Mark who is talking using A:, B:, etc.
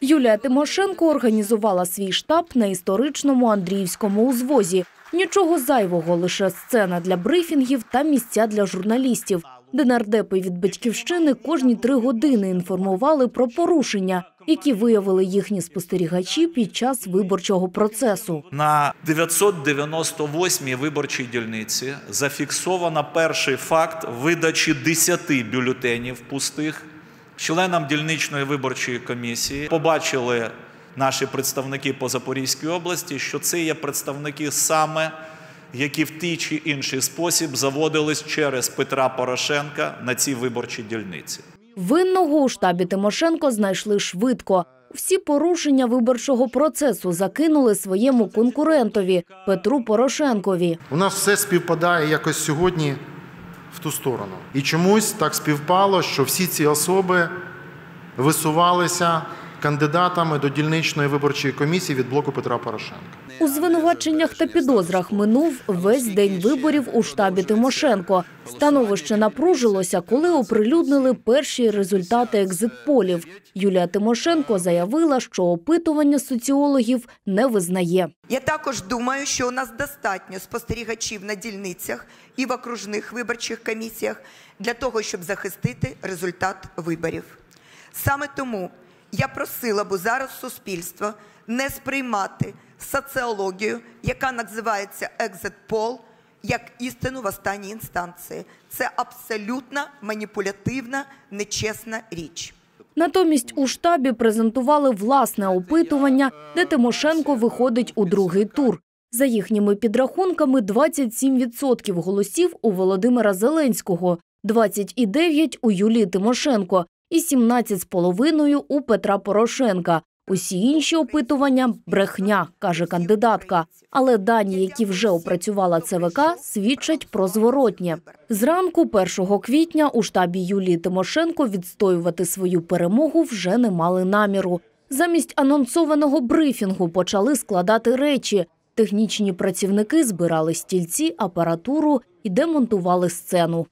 A: Юлія Тимошенко організувала свій штаб на історичному Андріївському узвозі. Нічого зайвого, лише сцена для брифінгів та місця для журналістів. Де нардепи від батьківщини кожні три години інформували про порушення, які виявили їхні спостерігачі під час виборчого процесу.
B: На 998-й виборчій дільниці зафіксовано перший факт видачі 10 бюлетенів пустих членам дільничної виборчої комісії. Побачили наші представники по Запорізькій області, що це є представники саме, які в тій чи інший спосіб заводились через Петра Порошенка на ці виборчі дільниці.
A: Винного у штабі Тимошенко знайшли швидко. Всі порушення виборчого процесу закинули своєму конкурентові Петру Порошенкові.
C: У нас все співпадає якось сьогодні в ту сторону. І чомусь так співпало, що всі ці особи висувалися кандидатами до дільничної виборчої комісії від блоку Петра Порошенка.
A: У звинуваченнях та підозрах минув весь день виборів у штабі Тимошенко. Становище напружилося, коли оприлюднили перші результати екзитполів. Юлія Тимошенко заявила, що опитування соціологів не визнає.
D: Я також думаю, що у нас достатньо спостерігачів на дільницях і в окружних виборчих комісіях для того, щоб захистити результат виборів. Саме тому я просила б зараз суспільство не сприймати соціологію, яка називається екзит-пол, як істину в останній інстанції. Це абсолютно маніпулятивна, нечесна річ.
A: Натомість у штабі презентували власне опитування, де Тимошенко виходить у другий тур. За їхніми підрахунками, 27% голосів у Володимира Зеленського, 29% у Юлії Тимошенко і 17,5% у Петра Порошенка. Усі інші опитування – брехня, каже кандидатка. Але дані, які вже опрацювала ЦВК, свідчать про зворотнє. Зранку 1 квітня у штабі Юлії Тимошенко відстоювати свою перемогу вже не мали наміру. Замість анонсованого брифінгу почали складати речі. Технічні працівники збирали стільці, апаратуру і демонтували сцену.